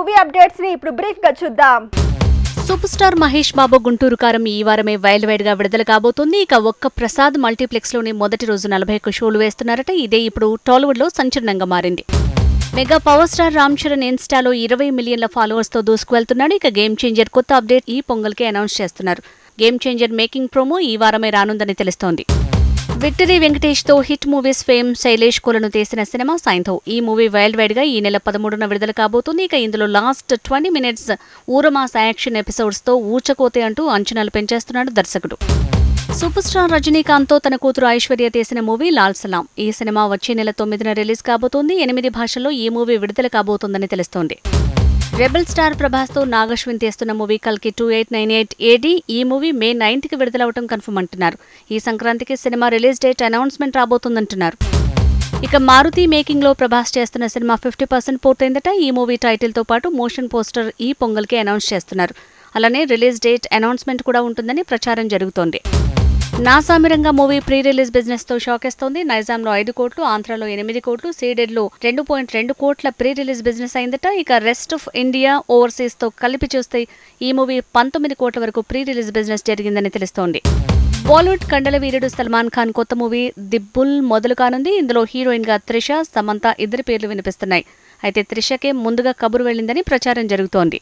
Movie అప్డేట్స్ని ఇప్పుడు బ్రీఫ్గా చూద్దాం. సూపర్ స్టార్ మహేష్ బాబు గుంటూరు కారం ఈ వారమే వైల్డ్ వైడ్గా విడుదల కాబోతుంది. ఇక ఒక్క ప్రసాద్ మల్టీప్లెక్స్లోని మొదటి రోజు నలభై ఒక్క షోలు వేస్తున్నారట. ఇదే ఇప్పుడు టాలీవుడ్లో సంచలనంగా మారింది. Mega power star Ram Charan ఇన్స్టాలో ఇరవై మిలియన్ల ఫాలోవర్స్తో దూసుకువెళ్తున్నాడు ఇక గేమ్ చేంజర్ కొత్త అప్డేట్ ఈ పొంగల్కే అనౌన్స్ చేస్తున్నారు. గేమ్ చేంజర్ మేకింగ్ ప్రోమో ఈ వారమే రానుందని తెలుస్తోంది. Victory వెంకటేష్తో hit movies fame Sailesh Kolanu తీసిన సినిమా సైంధవ్ ఈ మూవీ వైల్డ్ వైడ్గా ఈ నెల పదమూడున విడుదల కాబోతుంది. ఇక ఇందులో లాస్ట్ ట్వంటీ మినిట్స్ ఊరమాస్ యాక్షన్ ఎపిసోడ్స్తో ఊచకోతే అంటూ అంచనాలు పెంచేస్తున్నాడు దర్శకుడు. సూపర్ స్టార్ రజనీకాంత్తో తన కూతురు ఐశ్వర్య తీసిన మూవీ లాల్ సలాం. ఈ సినిమా వచ్చే నెల తొమ్మిదిన రిలీజ్ కాబోతోంది. ఎనిమిది భాషల్లో ఈ మూవీ విడుదల కాబోతోందని తెలుస్తోంది. రెబల్ స్టార్ ప్రభాస్తో నాగశ్విన్ తీస్తున్న మూవీ కల్కి two eight nine eight AD ఈ మూవీ మే నైన్త్కి విడుదలవటం కన్ఫర్మ్ అంటున్నారు. ఈ సంక్రాంతికి సినిమా రిలీజ్ డేట్ అనౌన్స్మెంట్ రాబోతుందంటున్నారు. ఇక మారుతి మేకింగ్లో ప్రభాస్ చేస్తున్న సినిమా ఫిఫ్టీ పర్సెంట్ పూర్తయిందట. ఈ మూవీ టైటిల్తో పాటు మోషన్ పోస్టర్ ఈ పొంగల్కి అనౌన్స్ చేస్తున్నారు. అలానే రిలీజ్ డేట్ అనౌన్స్మెంట్ కూడా ఉంటుందని ప్రచారం జరుగుతోంది. నాసామిరంగా మూవీ ప్రీ రిలీజ్ బిజినెస్తో షాకేస్తోంది నైజాంలో ఐదు కోట్లు ఆంధ్రలో ఎనిమిది కోట్లు సీడెడ్లో రెండు పాయింట్ రెండు కోట్ల ప్రీ రిలీజ్ బిజినెస్ అయిందట. ఇక రెస్ట్ ఆఫ్ ఇండియా ఓవర్సీస్తో కలిపి చూస్తే ఈ మూవీ పంతొమ్మిది కోట్ల వరకు ప్రీ రిలీజ్ బిజినెస్ జరిగిందని తెలుస్తోంది. బాలీవుడ్ కండల వీరుడు సల్మాన్ ఖాన్ కొత్త మూవీ ది బుల్ మొదలు కానుంది. ఇందులో హీరోయిన్గా త్రిష సమంత ఇద్దరి పేర్లు వినిపిస్తున్నాయి. అయితే త్రిషకే ముందుగా కబురు వెళ్ళిందని ప్రచారం జరుగుతోంది.